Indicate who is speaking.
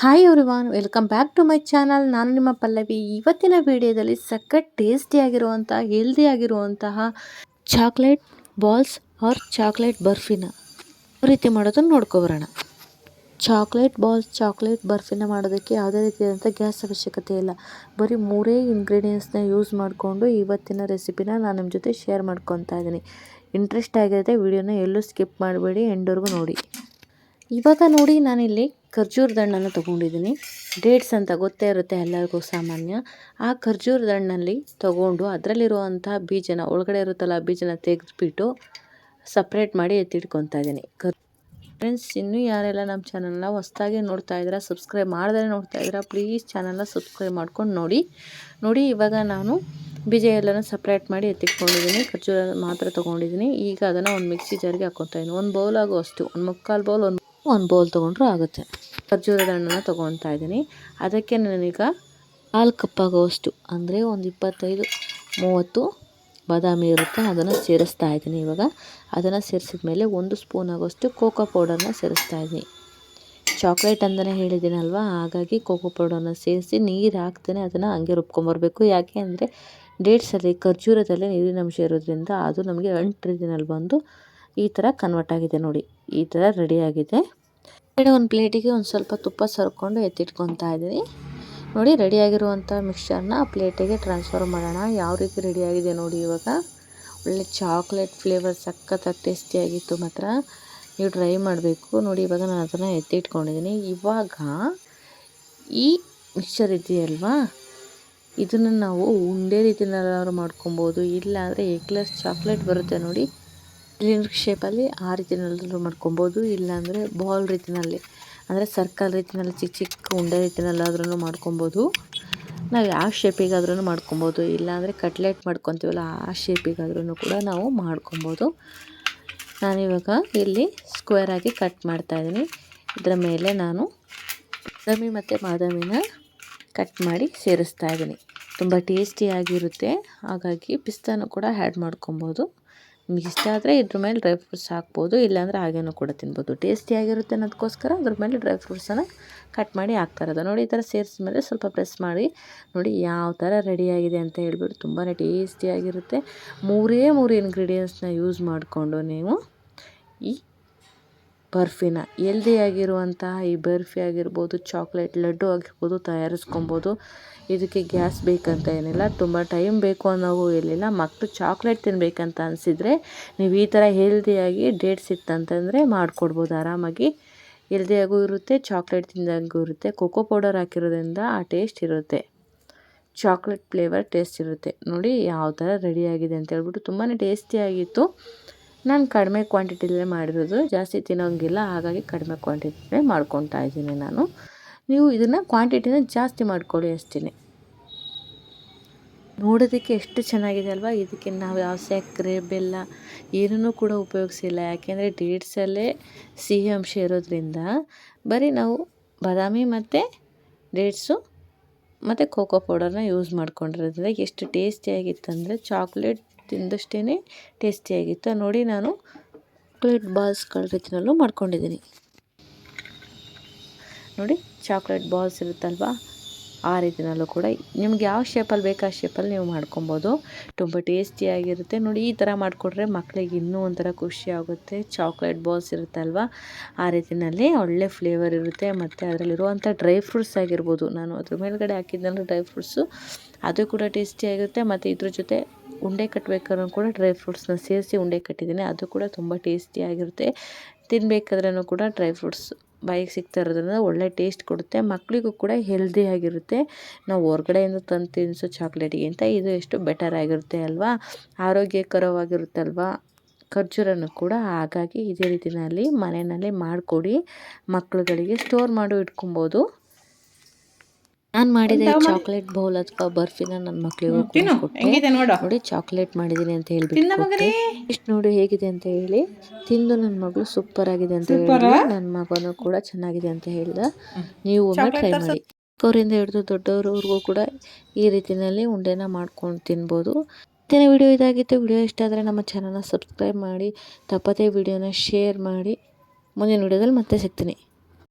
Speaker 1: Hi everyone welcome back to my channel ನಾನು ನಿಮ್ಮ ಪಲ್ಲವಿ. ಇವತ್ತಿನ ವಿಡಿಯೋದಲ್ಲಿ ಸಖತ್ ಟೇಸ್ಟಿಯಾಗಿರುವಂಥ ಹೆಲ್ದಿಯಾಗಿರುವಂತಹ ಚಾಕ್ಲೇಟ್ ಬಾಲ್ಸ್ ಆರ್ ಚಾಕ್ಲೇಟ್ ಬರ್ಫಿನ ರೀತಿ ಮಾಡೋದನ್ನು ನೋಡ್ಕೊಬರೋಣ ಚಾಕ್ಲೇಟ್ ಬಾಲ್ಸ್ ಚಾಕ್ಲೇಟ್ ಬರ್ಫಿನ ಮಾಡೋದಕ್ಕೆ ಯಾವುದೇ ರೀತಿಯಾದಂಥ ಗ್ಯಾಸ್ ಅವಶ್ಯಕತೆ ಇಲ್ಲ. ಬರೀ ಮೂರೇ ಇಂಗ್ರೀಡಿಯೆಂಟ್ಸ್ನ ಯೂಸ್ ಮಾಡಿಕೊಂಡು ಇವತ್ತಿನ ರೆಸಿಪಿನ ನಾನು ನಿಮ್ಮ ಜೊತೆ ಶೇರ್ ಮಾಡ್ಕೊತಾ ಇದ್ದೀನಿ. ಇಂಟ್ರೆಸ್ಟ್ ಆಗಿರುತ್ತೆ, ವಿಡಿಯೋನ ಎಲ್ಲೂ ಸ್ಕಿಪ್ ಮಾಡಬೇಡಿ ಎಂಡ್ವರೆಗೂ ನೋಡಿ. ಇವಾಗ ನೋಡಿ, ನಾನಿಲ್ಲಿ ಖರ್ಜೂರದ ಹಣ್ಣನ್ನು ತೊಗೊಂಡಿದ್ದೀನಿ. ಡೇಟ್ಸ್ ಅಂತ ಗೊತ್ತೇ ಇರುತ್ತೆ ಎಲ್ಲರಿಗೂ ಸಾಮಾನ್ಯ. ಆ ಖರ್ಜೂರದ ಹಣ್ಣಲ್ಲಿ ತೊಗೊಂಡು ಅದರಲ್ಲಿರುವಂಥ ಬೀಜನ, ಒಳಗಡೆ ಇರುತ್ತಲ್ಲ ಬೀಜನ ತೆಗೆದುಬಿಟ್ಟು ಸಪ್ರೇಟ್ ಮಾಡಿ ಎತ್ತಿಟ್ಕೊತಾ ಇದ್ದೀನಿ. ಫ್ರೆಂಡ್ಸ್ ಇನ್ನೂ ಯಾರೆಲ್ಲ ನಮ್ಮ ಚಾನಲ್ನ ಹೊಸ್ದಾಗಿ ನೋಡ್ತಾ ಇದ್ದೀರಾ ಸಬ್ಸ್ಕ್ರೈಬ್ ಮಾಡದೇ ನೋಡ್ತಾ ಇದ್ದೀರಾ ಪ್ಲೀಸ್ ಚಾನಲ್ನ ಸಬ್ಸ್ಕ್ರೈಬ್ ಮಾಡ್ಕೊಂಡು ನೋಡಿ. ನೋಡಿ, ಇವಾಗ ನಾನು ಬೀಜ ಎಲ್ಲನೂ ಸಪ್ರೇಟ್ ಮಾಡಿ ಎತ್ತಿಟ್ಕೊಂಡಿದ್ದೀನಿ. ಖರ್ಜೂರ ಮಾತ್ರ ತೊಗೊಂಡಿದ್ದೀನಿ. ಈಗ ಅದನ್ನು ಒಂದು ಮಿಕ್ಸಿ ಜಾರಿಗೆ ಹಾಕ್ಕೊತಾ ಇದ್ದೀನಿ. ಒಂದು ಬೌಲ್ ಅಷ್ಟು. ಒಂದು ಮುಕ್ಕಾಲು ಬೌಲ್ ಒಂದು ಒಂದು ಬೌಲ್ ತೊಗೊಂಡ್ರೂ ಆಗುತ್ತೆ. ಖರ್ಜೂರದ ಹಣ್ಣನ್ನು ತೊಗೊತಾ ಇದ್ದೀನಿ. ಅದಕ್ಕೆ ನಾನೀಗ ಹಾಲು ಕಪ್ಪಾಗೋವಷ್ಟು ಅಂದರೆ ಒಂದು ಇಪ್ಪತ್ತೈದು, ಮೂವತ್ತು ಬಾದಾಮಿ ಇರುತ್ತೆ, ಅದನ್ನು ಸೇರಿಸ್ತಾ ಇದ್ದೀನಿ ಇವಾಗ. ಅದನ್ನು ಸೇರಿಸಿದ ಮೇಲೆ ಒಂದು ಸ್ಪೂನ್ ಆಗೋಷ್ಟು ಕೋಕೋ ಪೌಡರ್ನ ಸೇರಿಸ್ತಾ ಇದ್ದೀನಿ. ಚಾಕ್ಲೇಟ್ ಅಂತಲೇ ಹೇಳಿದ್ದೀನಲ್ವ? ಹಾಗಾಗಿ ಕೋಕೋ ಪೌಡರ್ನ ಸೇರಿಸಿ ನೀರು ಹಾಕ್ತೇನೆ, ಅದನ್ನು ಹಂಗೆ ರುಬ್ಕೊಂಬರ್ಬೇಕು. ಯಾಕೆ ಅಂದರೆ ಡೇಟ್ಸಲ್ಲಿ ಖರ್ಜೂರದಲ್ಲೇ ನೀರಿನ ಅಂಶ ಇರೋದ್ರಿಂದ ಅದು ನಮಗೆ ಅಂಟು ಒಂದು ಬಂದು ಈ ಥರ ಕನ್ವರ್ಟ್ ಆಗಿದೆ ನೋಡಿ. ಈ ಥರ ರೆಡಿಯಾಗಿದೆ ಕಡೆ ಒಂದು ಪ್ಲೇಟಿಗೆ ಒಂದು ಸ್ವಲ್ಪ ತುಪ್ಪ ಸರ್ಕೊಂಡು ಎತ್ತಿಟ್ಕೊತಾ ಇದ್ದೀನಿ ನೋಡಿ, ರೆಡಿಯಾಗಿರುವಂಥ ಮಿಕ್ಸ್ಚರ್ನ ಆ ಪ್ಲೇಟಿಗೆ ಟ್ರಾನ್ಸ್ಫರ್ ಮಾಡೋಣ. ಯಾವ ರೀತಿ ರೆಡಿಯಾಗಿದೆ ನೋಡಿ ಇವಾಗ. ಒಳ್ಳೆ ಚಾಕ್ಲೇಟ್ ಫ್ಲೇವರ್ ಸಖತ್ತಾಗಿ ಟೇಸ್ಟಿಯಾಗಿತ್ತು ಮಾತ್ರ. ನೀವು ಟ್ರೈ ಮಾಡಬೇಕು. ನೋಡಿ, ಇವಾಗ ನಾನು ಅದನ್ನು ಎತ್ತಿಟ್ಕೊಂಡಿದ್ದೀನಿ. ಇವಾಗ ಈ ಮಿಕ್ಸ್ಚರ್ ಇದೆಯಲ್ವಾ ಇದನ್ನು ನಾವು ಉಂಡೆ ರೀತಿನೆಲ್ಲಾದ್ರು ಮಾಡ್ಕೊಬೋದು. ಇಲ್ಲ ಅಂದರೆ ಎಗ್ಲೆಸ್ ಚಾಕ್ಲೇಟ್ ಬರುತ್ತೆ ನೋಡಿ. ಸಿಲಿಂಡ್ರ್ ಶೇಪಲ್ಲಿ ಆ ರೀತಿಯಲ್ಲೂ ಮಾಡ್ಕೊಬೋದು, ಇಲ್ಲಾಂದರೆ ಬಾಲ್ ರೀತಿಯಲ್ಲಿ, ಅಂದರೆ ಸರ್ಕಲ್ ರೀತಿನಲ್ಲಿ ಚಿಕ್ಕ ಚಿಕ್ಕ ಉಂಡೆ ರೀತಿಯಲ್ಲಾದ್ರೂ ಮಾಡ್ಕೊಬೋದು. ನಾವು ಯಾವ ಶೇಪಿಗಾದ್ರೂ ಮಾಡ್ಕೊಬೋದು, ಇಲ್ಲಾಂದರೆ ಕಟ್ಲೆಟ್ ಮಾಡ್ಕೊತೀವಲ್ಲ ಆ ಶೇಪಿಗಾದ್ರೂ ಕೂಡ ನಾವು ಮಾಡ್ಕೊಬೋದು. ನಾನಿವಾಗ ಇಲ್ಲಿ ಸ್ಕ್ವೇರ್ ಆಗಿ ಕಟ್ ಮಾಡ್ತಾಯಿದ್ದೀನಿ ಇದರ ಮೇಲೆ ನಾನು ಬಾದಾಮಿ ಮತ್ತು ಬಾದಾಮಿನ ಕಟ್ ಮಾಡಿ ಸೇರಿಸ್ತಾ ಇದ್ದೀನಿ. ತುಂಬ ಟೇಸ್ಟಿಯಾಗಿರುತ್ತೆ ಹಾಗಾಗಿ ಪಿಸ್ತಾನು ಕೂಡ ಆ್ಯಡ್ ಮಾಡ್ಕೊಬೋದು. ನಿಮ್ಗೆ ಇಷ್ಟ ಆದರೆ ಇದ್ರ ಮೇಲೆ ಡ್ರೈ ಫ್ರೂಟ್ಸ್ ಹಾಕ್ಬೋದು, ಇಲ್ಲಾಂದರೆ ಹಾಗೇನೂ ಕೂಡ ತಿನ್ಬೋದು. ಟೇಸ್ಟಿಯಾಗಿರುತ್ತೆ ಅನ್ನೋದಕ್ಕೋಸ್ಕರ ಅದ್ರ ಮೇಲೆ ಡ್ರೈ ಫ್ರೂಟ್ಸನ್ನು ಕಟ್ ಮಾಡಿ ಹಾಕ್ತಾ ಇರೋದು. ನೋಡಿ ಈ ಥರ ಸೇರಿಸಿದ ಮೇಲೆ ಸ್ವಲ್ಪ ಪ್ರೆಸ್ ಮಾಡಿ, ನೋಡಿ ಯಾವ ಥರ ರೆಡಿಯಾಗಿದೆ ಅಂತ ಹೇಳ್ಬಿಟ್ಟು ತುಂಬಾ ಟೇಸ್ಟಿಯಾಗಿರುತ್ತೆ ಮೂರೇ ಮೂರು ಇಂಗ್ರೀಡಿಯೆಂಟ್ಸ್ನ ಯೂಸ್ ಮಾಡಿಕೊಂಡು ನೀವು ಈ ಬರ್ಫಿನ. ಆಗಿರುವಂತಹ ಈ ಬರ್ಫಿ ಆಗಿರ್ಬೋದು, ಚಾಕ್ಲೇಟ್ ಲಡ್ಡು ಆಗಿರ್ಬೋದು ತಯಾರಿಸ್ಕೊಬೋದು. ಇದಕ್ಕೆ ಗ್ಯಾಸ್ ಬೇಕಂತ ಏನಿಲ್ಲ. ತುಂಬ ಟೈಮ್ ಬೇಕು ಅನ್ನೋವು ಇರಲಿಲ್ಲ. ಮಕ್ಕಳು ಚಾಕ್ಲೇಟ್ ತಿನ್ನಬೇಕಂತ ಅನಿಸಿದರೆ ನೀವು ಈ ಥರ ಹೆಲ್ದಿಯಾಗಿ ಡೇಟ್ಸ್ ಇತ್ತಂತಂದರೆ ಮಾಡಿಕೊಡ್ಬೋದು ಆರಾಮಾಗಿ. ಹೆಲ್ದಿಯಾಗೂ ಇರುತ್ತೆ, ಚಾಕ್ಲೇಟ್ ತಿಂದಂಗೂ ಇರುತ್ತೆ. ಕೊಕೋ ಪೌಡರ್ ಹಾಕಿರೋದ್ರಿಂದ ಆ ಟೇಸ್ಟ್ ಇರುತ್ತೆ. ಚಾಕ್ಲೇಟ್ ಫ್ಲೇವರ್ ಟೇಸ್ಟ್ ಇರುತ್ತೆ. ನೋಡಿ ಯಾವ ಥರ ರೆಡಿಯಾಗಿದೆ ಅಂತ ಹೇಳ್ಬಿಟ್ಟು ತುಂಬಾ ಟೇಸ್ಟಿಯಾಗಿತ್ತು. ನಾನು ಕಡಿಮೆ ಕ್ವಾಂಟಿಟಿಲೇ ಮಾಡಿರೋದು, ಜಾಸ್ತಿ ತಿನ್ನೋಂಗಿಲ್ಲ, ಹಾಗಾಗಿ ಕಡಿಮೆ ಕ್ವಾಂಟಿಟಿನೇ ಮಾಡ್ಕೊತಾ ಇದ್ದೀನಿ ನಾನು. ನೀವು ಇದನ್ನು ಕ್ವಾಂಟಿಟಿನ ಜಾಸ್ತಿ ಮಾಡ್ಕೊಳ್ಳಿ ಅಷ್ಟೇ ನೋಡೋದಕ್ಕೆ ಎಷ್ಟು ಚೆನ್ನಾಗಿದೆ ಅಲ್ವಾ? ಇದಕ್ಕೆ ನಾವು ಯಾವ ಸಕ್ಕರೆ, ಬೆಲ್ಲ ಏನೂ ಕೂಡ ಉಪಯೋಗಿಸಿಲ್ಲ. ಯಾಕೆಂದರೆ ಡೇಟ್ಸಲ್ಲೇ ಸಿಹಿ ಅಂಶ ಇರೋದ್ರಿಂದ ಬರೀ ನಾವು ಬಾದಾಮಿ ಮತ್ತು ಡೇಟ್ಸು ಮತ್ತು ಕೋಕೋ ಪೌಡರ್ನ ಯೂಸ್ ಮಾಡ್ಕೊಂಡಿರೋದ್ರಿಂದ ಎಷ್ಟು ಟೇಸ್ಟಿಯಾಗಿತ್ತಂದರೆ ಚಾಕ್ಲೇಟ್ ತಿಂದಷ್ಟೇ ಟೇಸ್ಟಿಯಾಗಿತ್ತು. ನೋಡಿ ನಾನು ಚಾಕ್ಲೇಟ್ ಬಾಲ್ಸ್ಗಳ ರೀತಿಯಲ್ಲೂ ಮಾಡ್ಕೊಂಡಿದ್ದೀನಿ. ನೋಡಿ ಚಾಕ್ಲೇಟ್ ಬಾಲ್ಸ್ ಇರುತ್ತಲ್ವಾ? ಆ ರೀತಿಯಲ್ಲೂ ಕೂಡ ನಿಮ್ಗೆ ಯಾವ ಶೇಪಲ್ಲಿ ಬೇಕು ಆ ಶೇಪಲ್ಲಿ ನೀವು ಮಾಡ್ಕೊಬೋದು. ತುಂಬ ಟೇಸ್ಟಿಯಾಗಿರುತ್ತೆ. ನೋಡಿ ಈ ಥರ ಮಾಡಿಕೊಟ್ರೆ ಮಕ್ಕಳಿಗೆ ಇನ್ನೂ ಒಂಥರ ಖುಷಿ ಆಗುತ್ತೆ. ಚಾಕ್ಲೇಟ್ ಬಾಲ್ಸ್ ಇರುತ್ತಲ್ವಾ? ಆ ರೀತಿಯಲ್ಲಿ ಒಳ್ಳೆ ಫ್ಲೇವರ್ ಇರುತ್ತೆ. ಮತ್ತು ಅದರಲ್ಲಿರುವಂಥ ಡ್ರೈ ಫ್ರೂಟ್ಸ್ ಆಗಿರ್ಬೋದು. ನಾನು ಅದ್ರ ಮೇಲ್ಗಡೆ ಹಾಕಿದ್ದಂದ್ರೆ ಡ್ರೈ ಫ್ರೂಟ್ಸು ಅದು ಕೂಡ ಟೇಸ್ಟಿಯಾಗಿರುತ್ತೆ. ಮತ್ತು ಇದ್ರ ಜೊತೆ ಉಂಡೆ ಕಟ್ಟಬೇಕಾದ್ರೂ ಕೂಡ ಡ್ರೈ ಫ್ರೂಟ್ಸ್ನ ಸೇರಿಸಿ ಉಂಡೆ ಕಟ್ಟಿದ್ದೀನಿ. ಅದು ಕೂಡ ತುಂಬ ಟೇಸ್ಟಿಯಾಗಿರುತ್ತೆ ತಿನ್ನಬೇಕಾದ್ರೂ ಕೂಡ ಡ್ರೈ ಫ್ರೂಟ್ಸ್ ಬಾಯಿಗೆ ಸಿಗ್ತಾ ಇರೋದ್ರಿಂದ ಒಳ್ಳೆ ಟೇಸ್ಟ್ ಕೊಡುತ್ತೆ. ಮಕ್ಕಳಿಗೂ ಕೂಡ ಹೆಲ್ದಿಯಾಗಿರುತ್ತೆ ನಾವು ಹೊರ್ಗಡೆಯಿಂದ ತಂದು ತಿನ್ನಿಸೋ ಚಾಕ್ಲೇಟಿಗಿಂತ ಇದು ಎಷ್ಟು ಬೆಟರ್ ಆಗಿರುತ್ತೆ ಅಲ್ವಾ? ಆರೋಗ್ಯಕರವಾಗಿರುತ್ತೆ ಅಲ್ವಾ ಖರ್ಜೂರನೂ ಕೂಡ ಹಾಗಾಗಿ ಇದೇ ರೀತಿಯಲ್ಲಿ ಮನೆಯಲ್ಲಿ ಮಾಡಿಕೊಡಿ. ಮಕ್ಕಳುಗಳಿಗೆ ಸ್ಟೋರ್ ಮಾಡು ಇಟ್ಕೊಬೋದು. ನಾನು ಮಾಡಿದ ಚಾಕ್ಲೇಟ್ ಬೌಲ್ ಅಥವಾ ಬರ್ಫಿನ ನನ್ನ ಮಕ್ಕಳಿಗೆ ನೋಡಿ. ಚಾಕ್ಲೇಟ್ ಮಾಡಿದ್ದೀನಿ ಅಂತ ಹೇಳ್ಬಿಟ್ಟು ಇಷ್ಟು ನೋಡಿ ಹೇಗಿದೆ ಅಂತ ಹೇಳಿ ತಿಂದು ನನ್ನ ಮಗಳು ಸೂಪರ್ ಆಗಿದೆ ಅಂತ ಹೇಳಿ ನನ್ನ ಮಗನೂ ಕೂಡ ಚೆನ್ನಾಗಿದೆ ಅಂತ ಹೇಳ್ದ. ನೀವು ಒಮ್ಮೆ ಟ್ರೈ ಮಾಡಿ. ಚಿಕ್ಕವರಿಂದ ಹಿಡಿದು ದೊಡ್ಡವ್ರವ್ರಿಗೂ ಕೂಡ ಈ ರೀತಿಯಲ್ಲಿ ಉಂಡೆನ ಮಾಡ್ಕೊಂಡು ತಿನ್ಬೋದು. ಇವತ್ತಿನ ವಿಡಿಯೋ ಇದಾಗಿತ್ತು. ವಿಡಿಯೋ ಇಷ್ಟ ಆದರೆ ನಮ್ಮ ಚಾನಲ್ನ ಸಬ್ಸ್ಕ್ರೈಬ್ ಮಾಡಿ ತಪ್ಪದೇ ವಿಡಿಯೋನ ಶೇರ್ ಮಾಡಿ. ಮುಂದಿನ ವಿಡಿಯೋದಲ್ಲಿ ಮತ್ತೆ ಸಿಗ್ತೀನಿ.